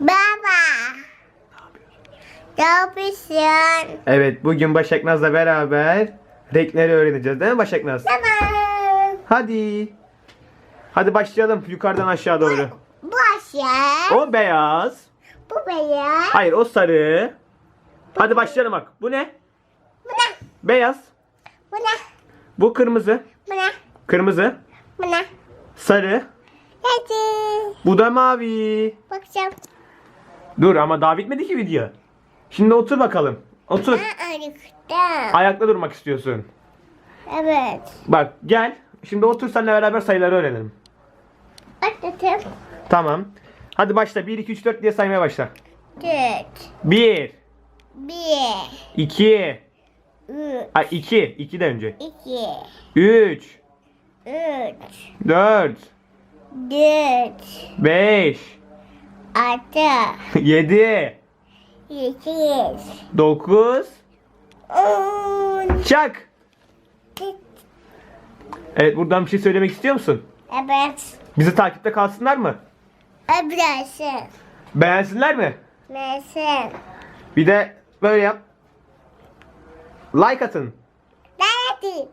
Ne yapıyorsun? Evet bugün Başaknaz'la beraber renkleri öğreneceğiz değil mi Başaknaz? Tamam. Hadi. Hadi başlayalım yukarıdan aşağı doğru. Bu aşağı. O beyaz. Bu beyaz. Hayır o sarı. Hadi başlayalım bak. Bu ne? Bu ne? Beyaz. Bu ne? Bu kırmızı. Bu ne? Kırmızı. Bu ne? Sarı. Hadi. Bu da mavi. Bakacağım. Dur ama daha bitmedi ki video. Şimdi otur bakalım. Otur. Aa, ayıktım. Ayakta durmak istiyorsun. Evet. Bak gel. Şimdi otur seninle beraber sayıları öğrenelim. Atladım. Tamam. Hadi başla. 1, 2, 3, 4 diye saymaya başla. Dört. 1, Bir. 2, Üç. ay 2, 2 de önce. İki. 3, Üç. 4, Dört. 5, Altı. 7, Sekiz. 9, On. çak. Evet buradan bir şey söylemek istiyor musun? Evet. Bizi takipte kalsınlar mı? Ablası. Beğensinler mi? Nesin? Bir de böyle yap. Like atın. Nerede?